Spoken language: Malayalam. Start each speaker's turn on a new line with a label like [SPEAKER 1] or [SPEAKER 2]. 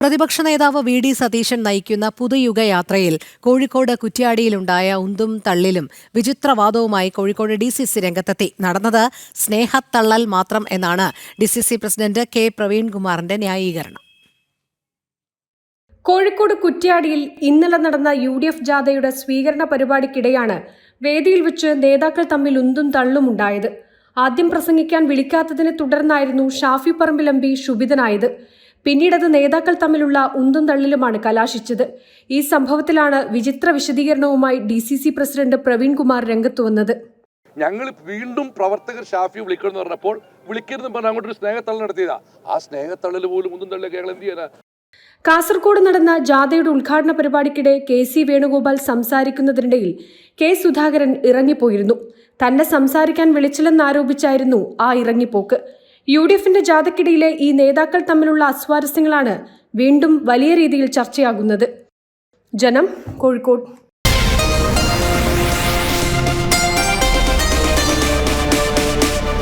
[SPEAKER 1] പ്രതിപക്ഷ നേതാവ് വി ഡി സതീശൻ നയിക്കുന്ന പുതുയുഗ യാത്രയിൽ കോഴിക്കോട് കുറ്റ്യാടിയിലുണ്ടായ ഉന്തും തള്ളിലും വിചിത്രവാദവുമായി കോഴിക്കോട് ഡി സി സി രംഗത്തെത്തി. നടന്നത് സ്നേഹത്തള്ളൽ മാത്രം എന്നാണ് D C C president K പ്രവീൺകുമാറിന്റെ ന്യായീകരണം.
[SPEAKER 2] കോഴിക്കോട് കുറ്റ്യാടിയിൽ ഇന്നലെ നടന്ന യു ഡി എഫ് ജാഥയുടെ സ്വീകരണ പരിപാടിക്കിടെയാണ് വേദിയിൽ വെച്ച് നേതാക്കൾ തമ്മിൽ ഉന്തും തള്ളും ഉണ്ടായത്. ആദ്യം പ്രസംഗിക്കാൻ വിളിക്കാത്തതിനെ തുടർന്നായിരുന്നു ഷാഫി പറമ്പിൽ ക്ഷുഭിതനായത് പിന്നീടത് നേതാക്കൾ തമ്മിലുള്ള ഉന്തും തള്ളിലുമാണ് കലാശിച്ചത്. ഈ സംഭവത്തിലാണ് വിചിത്ര വിശദീകരണവുമായി D C C president Praveenkumar രംഗത്തു വന്നത്.
[SPEAKER 3] ഞങ്ങൾ വീണ്ടും പ്രവർത്തകർ ഷാഫി വിളിക്കണമെന്ന് പറഞ്ഞപ്പോൾ വിളിക്കരുതെന്ന് പറഞ്ഞ് അങ്ങോട്ടൊരു സ്നേഹത്തള്ളൽ നടത്തിയതാ. ആ സ്നേഹത്തള്ളൽ പോലും ഒന്നും തള്ളിയൊക്കെ ഞങ്ങൾ എന്ത് ചെയ്യാനാ?
[SPEAKER 2] കാസർഗോഡ് നടന്ന ജാഥയുടെ ഉദ്ഘാടന പരിപാടിക്കിടെ കെ സി വേണുഗോപാൽ സംസാരിക്കുന്നതിനിടയിൽ കെ സുധാകരൻ ഇറങ്ങിപ്പോയിരുന്നു. തന്നെ സംസാരിക്കാൻ വിളിച്ചില്ലെന്നാരോപിച്ചായിരുന്നു ആ ഇറങ്ങിപ്പോക്ക്. യു ഡി എഫിന്റെ ജാഥക്കിടയിലെ ഈ നേതാക്കൾ തമ്മിലുള്ള അസ്വാരസ്യങ്ങളാണ് വീണ്ടും വലിയ രീതിയിൽ ചർച്ചയാകുന്നത്. ജനം കോഴിക്കോട്